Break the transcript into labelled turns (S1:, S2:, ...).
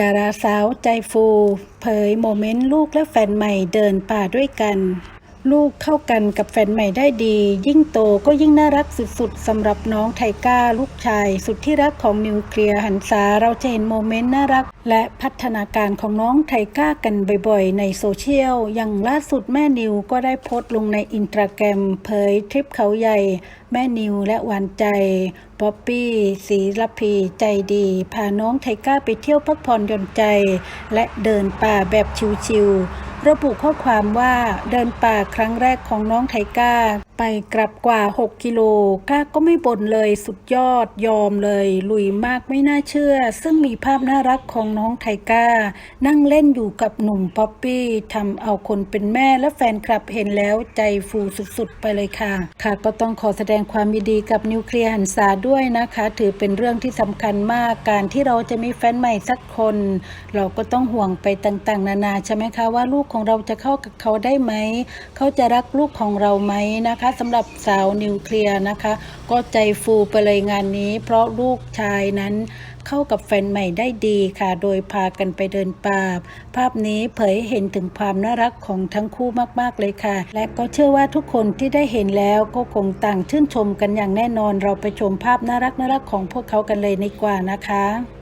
S1: ดาราสาวใจฟู เผยโมเมนต์ลูกและแฟนใหม่เดินป่าด้วยกัน ลูกเข้ากันกับแฟนใหม่ได้ดี ยิ่งโตก็ยิ่งน่ารักสุดๆสำหรับน้องไทก้าลูกชาย สุดที่รักของนิวเคลียร์หันษาเราจะเห็นโมเมนต์น่ารัก และพัฒนาการของน้องไทก้ากันบ่อยๆ ในโซเชียล อย่างล่าสุดแม่นิวก็ได้โพสต์ลงในอินสตาแกรมเผยทริปเขาใหญ่ แม่นิวและหวานใจป๊อปปี้สีรพีใจดี พาน้องไทก้าไปเที่ยวพักผ่อนหย่อนใจ และเดินป่าแบบชิวๆ ระบุข้อความว่าเดินป่าครั้งแรกของน้องไทก้า ไปกลับกว่า 6 กิโล ก้าก็ไม่บ่นเลยสุดยอดยอมเลย ลุยมากไม่น่าเชื่อ ซึ่งมีภาพน่ารักของน้องไทก้า นั่งเล่นอยู่กับหนุ่มป๊อปปี้ทำเอาคนเป็นแม่และแฟนคลับเห็นแล้วใจฟูสุดๆ ไปเลยค่ะ ค่ะก็ต้องขอแสดงความยินดีกับนิวเคลียร์หันษาด้วยนะคะ ถือเป็นเรื่องที่สำคัญมากการที่เราจะมีแฟนใหม่สักคน เราก็ต้องห่วงไปต่างๆ นานาใช่ไหมคะว่าลูกของเราจะเข้ากับเขาได้ไหม เขาจะรักลูกของเราไหมนะคะสำหรับสาวนิวเคลียร์นะคะ ก็ใจฟูไปเลยงานนี้ เพราะลูกชายนั้นเข้ากับแฟนใหม่ได้ดีค่ะ โดยพากันไปเดินป่า ภาพนี้เผยเห็นถึงความน่ารักของทั้งคู่มากๆเลยค่ะ และก็เชื่อว่าทุกคนที่ได้เห็นแล้วก็คงต่างชื่นชมกันอย่างแน่นอน เราไปชมภาพน่ารักน่ารักๆของพวกเขากันเลยดีกว่านะคะ